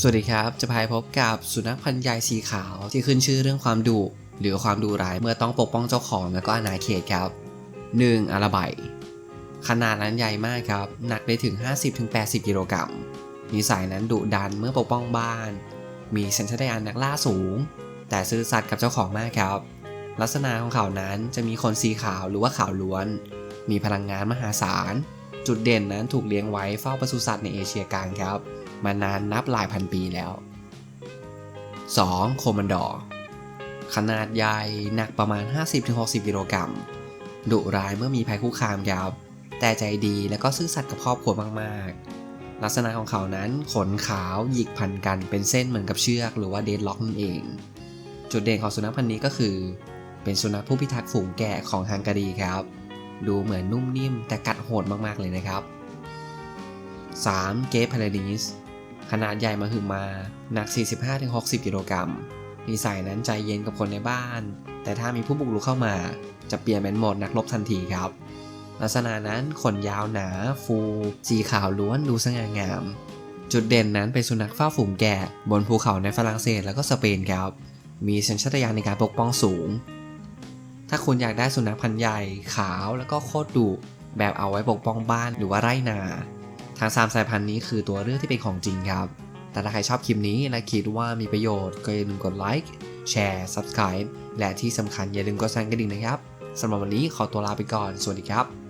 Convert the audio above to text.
สวัสดีครับ จะพายพบกับสุนัขพันธุ์ใหญ่สีขาวที่ขึ้นชื่อเรื่องความดุหรือความดุร้ายเมื่อต้องปกป้องเจ้าของและก็อาณาเขตครับ 1. อาราไบขนาดนั้นใหญ่มากครับ หนักได้ถึง 50-80 กิโลกรัมนิสัยนั้นดุดันเมื่อปกป้องบ้าน มีสัญชาตญาณนักล่าสูง แต่ซื่อสัตย์กับเจ้าของมากครับ ลักษณะของเขานั้นจะมีขนสีขาวหรือว่าขาวล้วน มีพลังงานมหาศาล จุดเด่นนั้นถูกเลี้ยงไว้เฝ้าปศุสัตว์ในเอเชียกลางครับ มานานนับหลายพันปีแล้ว 2. โคมันดอร์ขนาดใหญ่หนักประมาณ 50-60 กิโลกรัมดุร้ายเมื่อมีภัยคุกคามครับแต่ใจดีและก็ซื่อสัตย์กับครอบครัวมากๆ ลักษณะของเขานั้นขนขาวหยิกพันกันเป็นเส้นเหมือนกับเชือกหรือว่าเดดล็อกนั่นเอง จุดเด่นของสุนัขพันธุ์นี้ก็คือ เป็นสุนัขผู้พิทักษ์ฝูงแกะของฮังการีครับ ดูเหมือนนุ่มนิ่มแต่กัดโหดมากๆเลยนะครับ 3. เกฟพาราดิส ขนาดใหญ่มาหึมาหนัก 45-60 กิโลกรัมนิสัยนั้นใจเย็นกับคนในบ้าน แต่ถ้ามีผู้บุกรุกเข้ามา จะเปลี่ยนเป็นโหมดนักรบทันทีครับ ลักษณะนั้นขนยาวหนา ฟูสีขาวล้วนดูสง่างาม จุดเด่นนั้นเป็นสุนัขเฝ้าฝูงแกะ บนภูเขาในฝรั่งเศสแล้วก็สเปนครับ มีสัญชาตญาณในการปกป้องสูง ถ้าคุณอยากได้สุนัขพันธุ์ใหญ่ขาวแล้วก็โคตรดุแบบเอาไว้ปกป้องบ้านหรือว่าไร่นา ทางซามสายพันธุ์นี้คือตัวเลือกที่เป็นของจริงครับ แต่ถ้าใครชอบคลิปนี้และคิดว่ามีประโยชน์ก็อย่าลืมกดไลค์แชร์ Subscribe และที่สำคัญอย่าลืมกดสั่นกระดิ่งนะครับสำหรับวันนี้ขอตัวลาไปก่อน สวัสดีครับ